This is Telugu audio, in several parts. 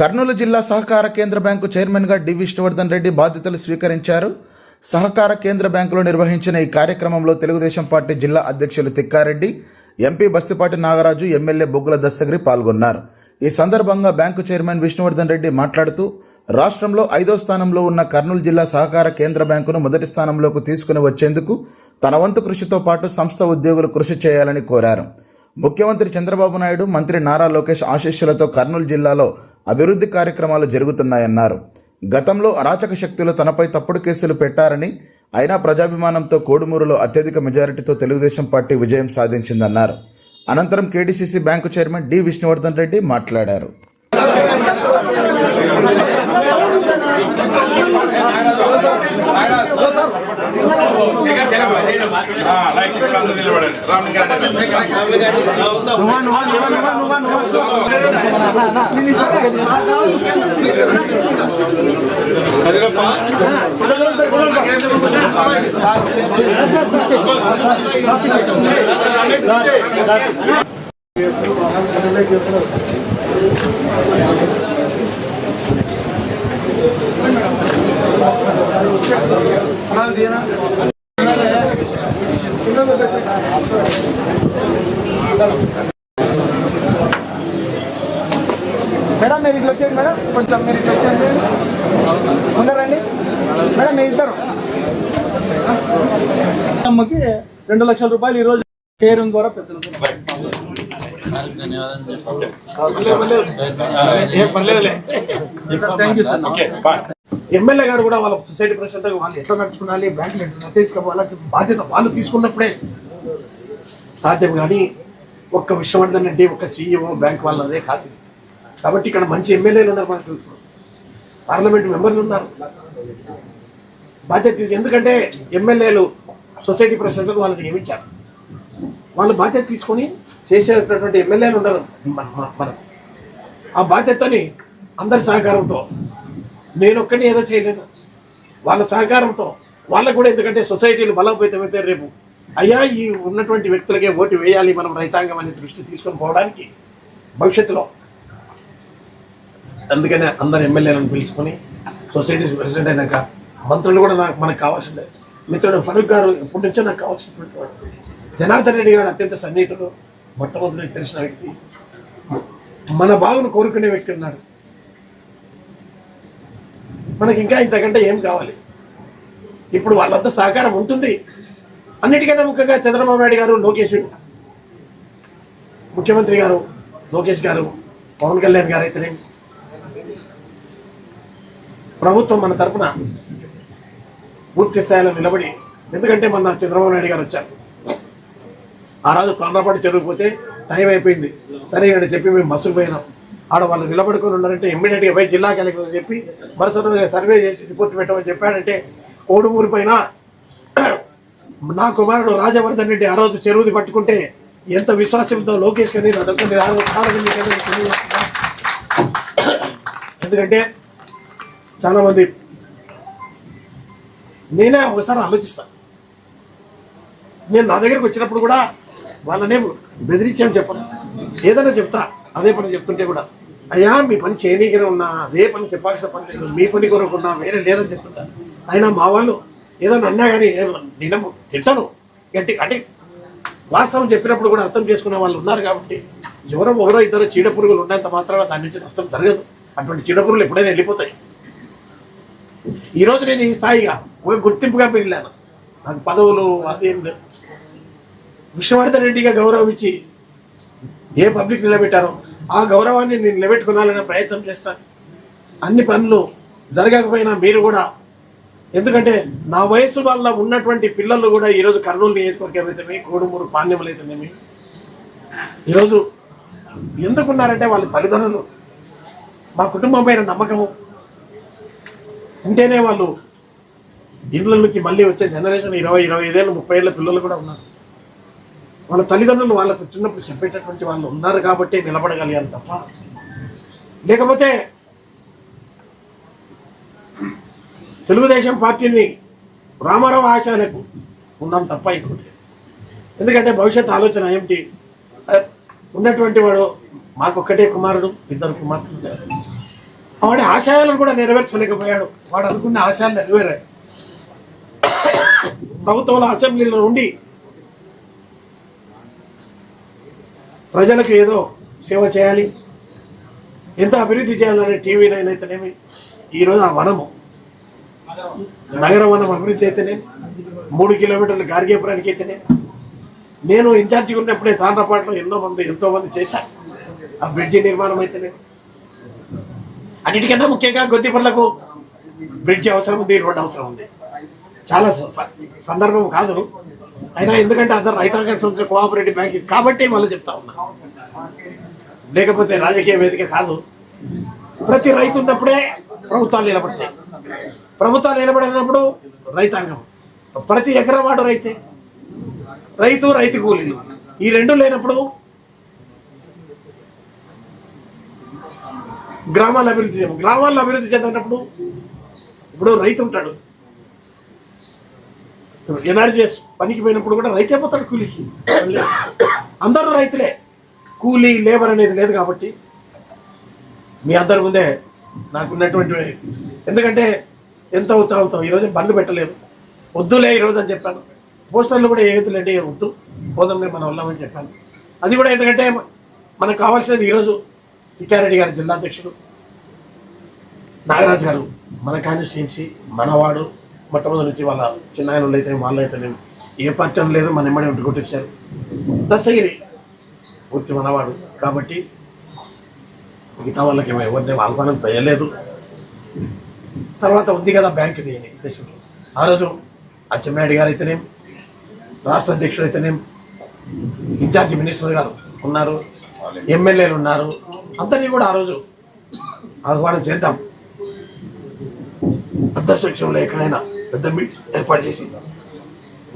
కర్నూలు జిల్లా సహకార కేంద్ర బ్యాంకు చైర్మన్గా డి విష్ణువర్ధన్ రెడ్డి బాధ్యతలు స్వీకరించారు. సహకార కేంద్ర బ్యాంకులో నిర్వహించిన ఈ కార్యక్రమంలో తెలుగుదేశం పార్టీ జిల్లా అధ్యక్షులు తిక్కారెడ్డి ఎంపీ బస్తిపాటి నాగరాజు ఎమ్మెల్యే బొగ్గుల దస్తగిరి పాల్గొన్నారు. ఈ సందర్భంగా బ్యాంకు చైర్మన్ విష్ణువర్ధన్ రెడ్డి మాట్లాడుతూ రాష్ట్రంలో ఐదో స్థానంలో ఉన్న కర్నూలు జిల్లా సహకార కేంద్ర బ్యాంకును మొదటి స్థానంలోకి తీసుకుని వచ్చేందుకు తన వంతు కృషితో పాటు సంస్థ ఉద్యోగులు కృషి చేయాలని కోరారు. ముఖ్యమంత్రి చంద్రబాబు నాయుడు మంత్రి నారా లోకేష్ ఆశీస్సులతో కర్నూలు జిల్లాలో అభివృద్ధి కార్యక్రమాలు జరుగుతున్నాయన్నారు. గతంలో అరాచక శక్తులు తనపై తప్పుడు కేసులు పెట్టారని అయినా ప్రజాభిమానంతో కోడుమూరులో అత్యధిక మెజారిటీతో తెలుగుదేశం పార్టీ విజయం సాధించిందన్నారు. అనంతరం KDCC bank chairman D Vishnuvardhan Reddy మాట్లాడారు. కదిరప్ప మేడం మీరు ఇట్లా వచ్చేయండి మేడం. కొంచెం మీరు ఇట్లా వచ్చేయండి. ఉన్నారండి? మేడం మీ ఇద్దరు. అమ్మకి రెండు లక్షల రూపాయలు ఈరోజు రోజు కేరింగ్ ద్వారా పెద్ద ఎమ్మెల్యే గారు కూడా వాళ్ళ సొసైటీ ప్రెసిడెంట్ వాళ్ళు ఎట్లా నడుచుకోవాలి బ్యాంకులు ఎట్లా తీసుకోవాలంటే బాధ్యత వాళ్ళు తీసుకున్నప్పుడే సాధ్యం కానీ ఒక్క విశ్వవర్ధన్ రెడ్డి ఒక్క సీఈఓ బ్యాంక్ వాళ్ళు అదే కాదు. కాబట్టి ఇక్కడ మంచి ఎమ్మెల్యేలు ఉన్నారు మనకు పార్లమెంట్ మెంబర్లు ఉన్నారు. బాధ్యత ఎందుకంటే ఎమ్మెల్యేలు సొసైటీ ప్రెసిడెంట్ వాళ్ళని నియమించారు. వాళ్ళు బాధ్యత తీసుకొని చేసేటటువంటి ఎమ్మెల్యేలు ఉన్నారు మన- మనకు. ఆ బాధ్యతని అందరి సహకారంతో. నేను ఒక్కడిని ఏదో చేయలేను. వాళ్ళ సహకారంతో. వాళ్ళకు కూడా ఎందుకంటే సొసైటీలు బలోపేతమైతే రేపు అయ్యా ఈ ఉన్నటువంటి వ్యక్తులకే ఓటు వేయాలి మనం రైతాంగం అనే దృష్టి తీసుకొని పోవడానికి భవిష్యత్తులో. అందుకనే అందరు ఎమ్మెల్యేలను పిలుచుకొని సొసైటీస్ ప్రెసిడెంట్ అయినాక మంత్రులు కూడా నాకు మనకు కావాల్సిందే. మిత్రుడు ఫరూక్ గారు ఎప్పటి నుంచో నాకు కావాల్సినటువంటి వాడు. జనార్దన్ రెడ్డి గారు అత్యంత సన్నిహితుడు మొట్టమొదటి తెలిసిన వ్యక్తి. మన బాగును కోరుకునే వ్యక్తి ఉన్నాడు. మనకి ఇంకా ఇంతకంటే ఏం కావాలి? ఇప్పుడు వాళ్ళంత సహకారం ఉంటుంది. అన్నిటికన్నా ముఖ్యంగా చంద్రబాబు నాయుడు గారు లోకేష్ ముఖ్యమంత్రి గారు లోకేష్ గారు పవన్ కళ్యాణ్ గారు అయితేనే ప్రభుత్వం మన తరఫున పూర్తి స్థాయిలో నిలబడి ఎందుకంటే మన చంద్రబాబు నాయుడు గారు వచ్చారు. ఆ రోజు తొందరపాటు చెరువుపోతే టైం అయిపోయింది. సరే అని చెప్పి మేము బస్సుకు పోయినాం. ఆడ వాళ్ళు నిలబడుకొని ఉన్నారంటే ఇమ్మీడియట్గా పోయి జిల్లా కలెక్టర్ చెప్పి మరుసటి సర్వే చేసి రిపోర్ట్ పెట్టమని చెప్పాడంటే కోడుమూరు పైన నా కుమారుడు రాజవర్ధన్ రెడ్డి ఆ రోజు చెరువుది పట్టుకుంటే ఎంత విశ్వాసంతో లోకేష్ అనేది అదొకటి ఎందుకంటే చాలామంది నేనే ఒకసారి ఆలోచిస్తాను నేను నా దగ్గరికి వచ్చినప్పుడు కూడా వాళ్ళనే బెదిరించామని చెప్పను. ఏదైనా చెప్తా. అదే పని చెప్తుంటే కూడా అయ్యా మీ పని చేయనీకనే ఉన్నా. అదే పని చెప్పాల్సిన పని లేదు. మీ పని కొరకున్నా వేరే లేదని చెప్తుంటా. అయినా మా వాళ్ళు ఏదైనా అన్నా కానీ నేను తింటాను. గట్టి అంటే వాస్తవం చెప్పినప్పుడు కూడా అర్థం చేసుకునే వాళ్ళు ఉన్నారు కాబట్టి ఎవరో ఒకరో ఇద్దరు చీడ పురుగులు ఉన్నంత మాత్రాన దాని నుంచి నష్టం జరగదు. అటువంటి చీడ పురుగులు ఎప్పుడైనా వెళ్ళిపోతాయి. ఈరోజు నేను ఈ స్థాయిగా ఒక గుర్తింపుగా మిగిలాను నాకు పదవులు అదేం లేదు. విశ్వవర్ధన్ రెడ్డిగా గౌరవం ఇచ్చి ఏ పబ్లిక్ నిలబెట్టారో ఆ గౌరవాన్ని నేను నిలబెట్టుకున్నాలనే ప్రయత్నం చేస్తాను అన్ని పనులు జరగకపోయినా మీరు కూడా. ఎందుకంటే నా వయసు వల్ల ఉన్నటువంటి పిల్లలు కూడా ఈరోజు కర్నూలు నియోజకవర్గం అయితేనేమి కోడుమూరు పాండ్యములు అయితేనేమి ఈరోజు ఎందుకున్నారంటే వాళ్ళ తల్లిదండ్రులు. మా కుటుంబం పైన నమ్మకము. ఉంటేనే వాళ్ళు ఇండ్ల నుంచి మళ్ళీ వచ్చే జనరేషన్ ఇరవై ఇరవై ఐదేళ్ళు ముప్పై ఏళ్ళ పిల్లలు కూడా ఉన్నారు. వాళ్ళ తల్లిదండ్రులు వాళ్ళకు చిన్నప్పుడు చెప్పేటటువంటి వాళ్ళు ఉన్నారు కాబట్టి నిలబడగలిగాను తప్ప. లేకపోతే తెలుగుదేశం పార్టీని రామారావు ఆశాలకు ఉన్నాం తప్ప ఇంకోటి ఎందుకంటే భవిష్యత్ ఆలోచన ఏమిటి? ఉన్నటువంటి వాడు మాకొక్కటే కుమారుడు ఇద్దరు కుమార్తెలు వాడి ఆశయాలను కూడా నెరవేర్చలేకపోయాడు. వాడు అనుకున్న ఆశయాలు నెరవేరాయి. ప్రభుత్వంలో అసెంబ్లీలో ఉండి ప్రజలకు ఏదో సేవ చేయాలి. ఎంత అభివృద్ధి చేయాలని టీవీ నైన్ అయితేనేమి ఈరోజు ఆ వనము. నగర వనం అభివృద్ధి అయితేనేమి మూడు కిలోమీటర్లు గార్గేపురానికి అయితేనేమి నేను ఇన్ఛార్జిగా ఉన్నప్పుడే తాండ్రపాటులో ఎన్నో మంది ఎంతో మంది చేశాను ఆ బ్రిడ్జి నిర్మాణం అయితేనే. అన్నిటికన్నా ముఖ్యంగా గొద్దిపర్లకు బ్రిడ్జి అవసరం ఉంది రోడ్డు అవసరం ఉంది. చాలా స- సందర్భం కాదు. అయినా ఎందుకంటే అందరు రైతాంగ సంస్థ కోఆపరేటివ్ బ్యాంక్ ఇది కాబట్టి మళ్ళీ చెప్తా ఉన్నా. లేకపోతే రాజకీయ వేదిక కాదు. ప్రతి రైతు ఉన్నప్పుడే ప్రభుత్వాలు నిలబడతాయి. ప్రభుత్వాలు నిలబడినప్పుడు రైతాంగం. ప్రతి ఎకరవాడు రైతే. రైతు రైతు కూలీలు. ఈ రెండు లేనప్పుడు గ్రామాలు అభివృద్ధి చేయము గ్రామాల్లో అభివృద్ధి చెందినప్పుడు ఇప్పుడు రైతు ఉంటాడు. ఎన్ఆర్జీఎస్ పనికి పోయినప్పుడు కూడా రైతే పోతాడు కూలీకి. అందరూ రైతులే. కూలీ లేబర్ అనేది లేదు కాబట్టి. మీ అందరి ముందే నాకున్నటువంటి ఎందుకంటే ఎంత ఉత్సాహంతో ఈరోజు బండ్లు పెట్టలేదు. వద్దులే ఈరోజు అని చెప్పాను. పోస్టర్లు కూడా ఏదులేండి వద్దు. పోదంలే మనం వెళ్ళామని చెప్పాను. అది కూడా ఎందుకంటే మనకు కావాల్సినది ఈరోజు తిక్కారెడ్డి గారు జిల్లా అధ్యక్షుడు నాగరాజు గారు మన కాన్స్టిట్యున్సీ మనవాడు మొట్టమొదటి నుంచి వాళ్ళ చిన్న ఆయన అయితే వాళ్ళు అయితే ఏ పార్టీ లేదు మన ఎమ్మడి ఉండి కొట్టించారు దశగిరి పూర్తి మనవాడు. కాబట్టి మిగతా వాళ్ళకి ఎవరిని ఆహ్వానం చేయలేదు. తర్వాత ఉంది కదా బ్యాంకు దీని ఉద్దేశంలో ఆ రోజు అచ్చెన్నాయుడు గారు అయితేనేం రాష్ట్ర అధ్యక్షుడు అయితేనేం ఇన్ఛార్జి మినిస్టర్ గారు ఉన్నారు ఎమ్మెల్యేలు ఉన్నారు. అందరినీ కూడా ఆ రోజు ఆహ్వానం చేద్దాం. అధ్యక్షంలో ఎక్కడైనా పెద్ద మీట్ ఏర్పాటు చేసి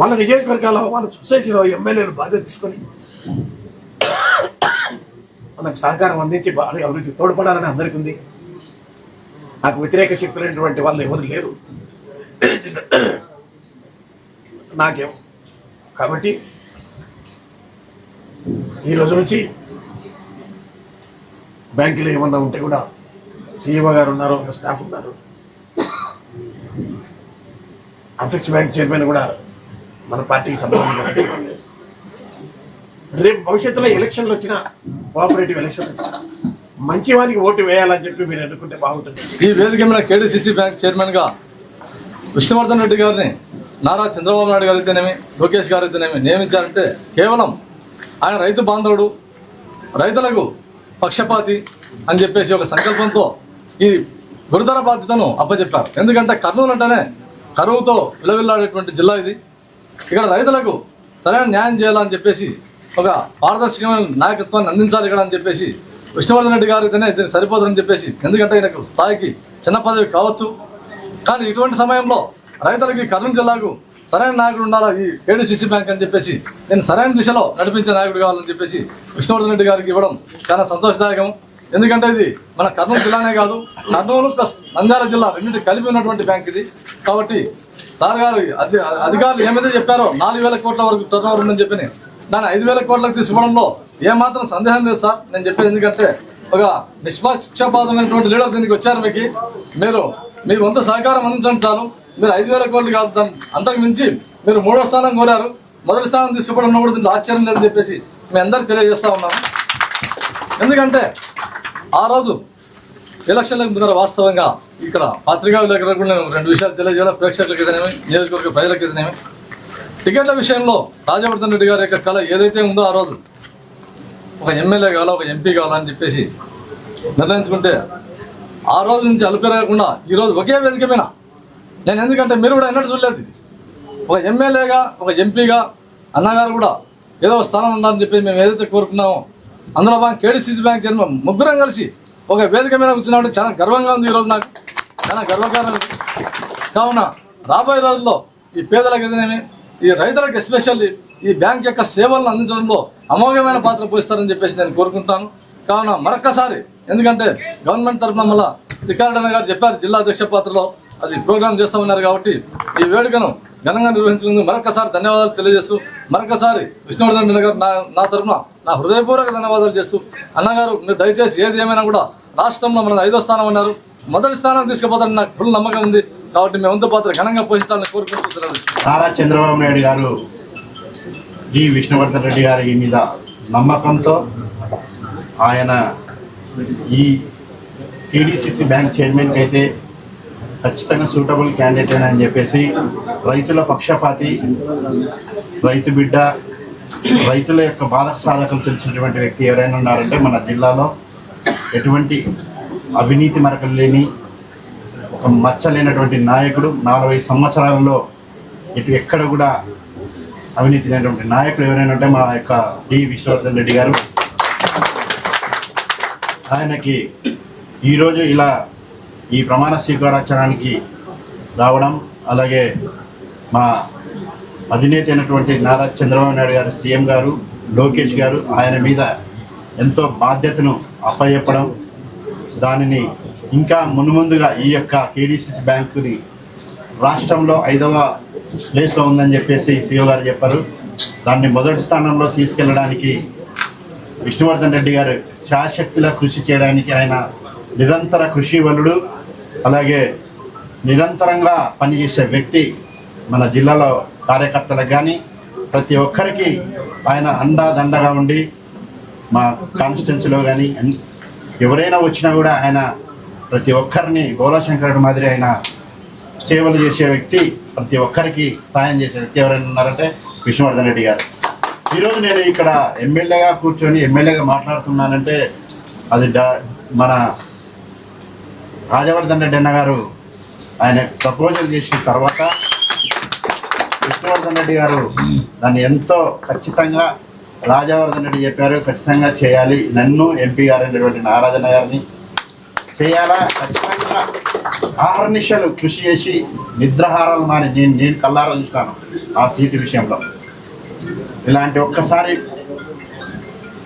వాళ్ళ నియోజకవర్గాల్లో వాళ్ళ సొసైటీలో ఎమ్మెల్యేలు బాధ్యత తీసుకొని మనకు సహకారం అందించి బాగా అభివృద్ధి తోడ్పడాలని అందరికీ ఉంది. నాకు వ్యతిరేక శక్తులైనటువంటి వాళ్ళు ఎవరు లేరు. నాకేం. కాబట్టి ఈ రోజు నుంచి బ్యాంకులో ఏమన్నా ఉంటే కూడా సీఈఓ గారు ఉన్నారు స్టాఫ్ ఉన్నారు. అఫెక్స్ బ్యాంక్ చైర్మన్ కూడా మన పార్టీకి సంబంధించిన రేపు భవిష్యత్తులో ఎలక్షన్లు వచ్చినా కోఆపరేటివ్ ఎలక్షన్లు వచ్చినా మంచి వారికి ఓటు వేయాలని చెప్పి మీరు అనుకుంటే బాగుంటుంది. ఈ వేదిక మీద కేడీసీసీ బ్యాంక్ చైర్మన్గా విష్ణువర్ధన్ రెడ్డి గారిని నారా చంద్రబాబు నాయుడు గారు అయితేనేమి లోకేష్ గారు అయితేనేమి నియమించారంటే కేవలం ఆయన రైతు బాంధవుడు రైతులకు పక్షపాతి అని చెప్పేసి ఒక సంకల్పంతో ఈ గురుతర బాధ్యతను అప్పచెప్పారు. ఎందుకంటే కర్నూలు అంటేనే కరువుతో విలవిల్లాడేటువంటి జిల్లా ఇది. ఇక్కడ రైతులకు సరైన న్యాయం చేయాలని చెప్పేసి ఒక పారదర్శకమైన నాయకత్వాన్ని అందించాలి ఇక్కడ అని చెప్పేసి విష్ణువర్ధన్ రెడ్డి గారు అయితేనే దీనికి సరిపోదని చెప్పేసి. ఎందుకంటే ఆయనకు స్థాయికి చిన్న పదవి కావచ్చు. కానీ ఇటువంటి సమయంలో రైతులకి కర్నూలు జిల్లాకు సరైన నాయకుడు ఉండాలా? ఈ ఏడుసిసి బ్యాంక్ అని చెప్పేసి నేను సరైన దిశలో నడిపించే నాయకుడు కావాలని చెప్పేసి విష్ణువర్ధన్ రెడ్డి గారికి ఇవ్వడం చాలా సంతోషదాయకం. ఎందుకంటే ఇది మన కర్నూలు జిల్లానే కాదు కర్నూలు ప్లస్ నంద్యాల జిల్లా రెండింటి కలిపి ఉన్నటువంటి బ్యాంక్ ఇది. కాబట్టి సార్ గారు అధికారులు ఏమైతే చెప్పారో నాలుగు వేల కోట్ల వరకు టర్న్ ఓవర్ ఉందని చెప్పి దాన్ని ఐదు వేల కోట్లకు తీసుకోవడంలో ఏమాత్రం సందేహం లేదు సార్. నేను చెప్పేది ఎందుకంటే ఒక నిష్పక్షపాతమైనటువంటి లీడర్ దీనికి వచ్చారు మీకు. మీరు మీ వంతు సహకారం అందించండి చాలు. మీరు ఐదు వేల కోట్లు కాదు దాన్ని అంతకు మించి మీరు మూడో స్థానం కోరారు. మొదటి స్థానం తీసుకోవడం కూడా దీంట్లో ఆశ్చర్యం లేదని చెప్పేసి మీ అందరికి తెలియజేస్తా ఉన్నాము ఎందుకంటే ఆ రోజు ఎలక్షన్లకు ముందర వాస్తవంగా ఇక్కడ పత్రికా విలేకరులకు కూడా నేను రెండు విషయాలు తెలియజేయాలి? ప్రేక్షకులకు ఏదైనా నియోజకవర్గ ప్రజలకు ఏదైనా టికెట్ల విషయంలో రాజవర్ధన్ రెడ్డి గారి యొక్క కళ ఏదైతే ఉందో ఆ రోజు ఒక ఎమ్మెల్యే కావాలా ఒక ఎంపీ కావాలని చెప్పేసి నిర్ణయించుకుంటే ఆ రోజు నుంచి అలుపెరగకుండా ఈరోజు ఒకే వేదిక మీద నేను ఎందుకంటే మీరు కూడా ఎన్నడూ చూడలేదు ఇది. ఒక ఎమ్మెల్యేగా ఒక ఎంపీగా అన్నగారు కూడా ఏదో ఒక స్థానం ఉండాలని చెప్పి మేము ఏదైతే కోరుకున్నామో అందులో మా కేడీసీసీ బ్యాంక్ జన్మ ముగ్గురం కలిసి ఒక వేదిక మీద కూర్చున్నామంటే చాలా గర్వంగా ఉంది ఈరోజు నాకు. చాలా గర్వకారణం కావున రాబోయే రోజుల్లో ఈ పేదలకు ఏదైనా ఈ రైతులకు ఎస్పెషల్లీ ఈ బ్యాంక్ యొక్క సేవలను అందించడంలో అమోఘమైన పాత్ర పోషిస్తారని చెప్పేసి నేను కోరుకుంటాను కావున మరొక్కసారి ఎందుకంటే గవర్నమెంట్ తరఫున మళ్ళా తిక్కారెడ్డి గారు చెప్పారు జిల్లా అధ్యక్ష పాత్రలో అది ప్రోగ్రామ్ చేస్తామన్నారు కాబట్టి ఈ వేడుకను ఘనంగా నిర్వహించినందుకు మరొకసారి ధన్యవాదాలు తెలియజేస్తూ మరొకసారి విష్ణువర్ధన్ రెడ్డి గారు నా నా తరఫున నా హృదయపూర్వక ధన్యవాదాలు చేస్తూ అన్నగారు మీరు దయచేసి ఏది ఏమైనా కూడా రాష్ట్రంలో మన ఐదో స్థానం ఉన్నారు మొదటి స్థానం తీసుకుపోతారని నాకు ఫుల్ నమ్మకం ఉంది. కాబట్టి మేము వంతు పాత్ర ఘనంగా పోషిస్తానని కోరుకుంటున్నాను నారా చంద్రబాబు నాయుడు గారు జి విష్ణువర్ధన్ రెడ్డి గారి మీద నమ్మకంతో ఆయన ఈ టీడీసీసీ బ్యాంక్ చైర్మన్కి అయితే ఖచ్చితంగా సూటబుల్ క్యాండిడేట్ అని చెప్పేసి రైతుల పక్షపాతి రైతు బిడ్డ రైతుల యొక్క బాధక సాధకులు తెలిసినటువంటి వ్యక్తి ఎవరైనా ఉన్నారంటే మన జిల్లాలో ఎటువంటి అవినీతి మరకలు లేని ఒక మచ్చలేనటువంటి నాయకుడు నలభై సంవత్సరాలలో ఇటు ఎక్కడ కూడా అవినీతి లేనటువంటి నాయకుడు ఎవరైనా ఉంటే మా యొక్క డి. విశ్వవర్ధన్ రెడ్డి గారు. ఆయనకి ఈరోజు ఇలా ఈ ప్రమాణ స్వీకారోత్సవానికి రావడం అలాగే మా అధినేత అయినటువంటి నారా చంద్రబాబు నాయుడు గారు సీఎం గారు లోకేష్ గారు ఆయన మీద ఎంతో బాధ్యతను అప్పచెప్పడం దానిని ఇంకా మున్ముందుగా ఈ యొక్క కేడీసీసీ బ్యాంకుని రాష్ట్రంలో ఐదవ ప్లేస్లో ఉందని చెప్పేసి సీఓ గారు చెప్పారు. దాన్ని మొదటి స్థానంలో తీసుకెళ్ళడానికి విష్ణువర్ధన్ రెడ్డి గారు శాశక్తిలా కృషి చేయడానికి ఆయన నిరంతర కృషి వలుడు అలాగే నిరంతరంగా పనిచేసే వ్యక్తి మన జిల్లాలో కార్యకర్తలకు కానీ ప్రతి ఒక్కరికి ఆయన అండా దండగా ఉండి మా కాన్స్టిట్యున్సీలో కానీ ఎవరైనా వచ్చినా కూడా ఆయన ప్రతి ఒక్కరిని గోలాశంకరుడు మాదిరి ఆయన సేవలు చేసే వ్యక్తి ప్రతి ఒక్కరికి సాయం చేసే వ్యక్తి ఎవరైనా ఉన్నారంటే విష్ణువర్ధన్ రెడ్డి గారు. ఈరోజు నేను ఇక్కడ ఎమ్మెల్యేగా కూర్చొని ఎమ్మెల్యేగా మాట్లాడుతున్నానంటే అది మన రాజవర్ధన్ రెడ్డి అన్న గారు ఆయన ప్రపోజల్ చేసిన తర్వాత విష్ణువర్ధన్ రెడ్డి గారు దాన్ని ఎంతో ఖచ్చితంగా రాజవర్ధన్ రెడ్డి చెప్పారు ఖచ్చితంగా చేయాలి. నన్ను ఎంపీ గారు అయినటువంటి నారాజన్న గారిని చేయాలా? ఖచ్చితంగా ఆహర్నిశలు కృషి చేసి నిద్రహారాలు మాని నేను నేను కల్లారా చూస్తాను ఆ సీటు విషయంలో. ఇలాంటి ఒక్కసారి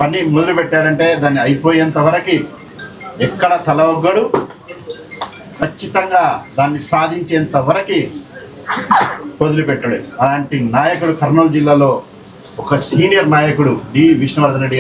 పని మొదలు పెట్టాడంటే దాన్ని అయిపోయేంత వరకు ఎక్కడ తల ఒగ్గడు. ఖచ్చితంగా దాన్ని సాధించేంత వరకు వదిలిపెట్టాడు. అలాంటి నాయకుడు కర్నూలు జిల్లాలో ఒక సీనియర్ నాయకుడు డి. విష్ణువర్ధన్ రెడ్డి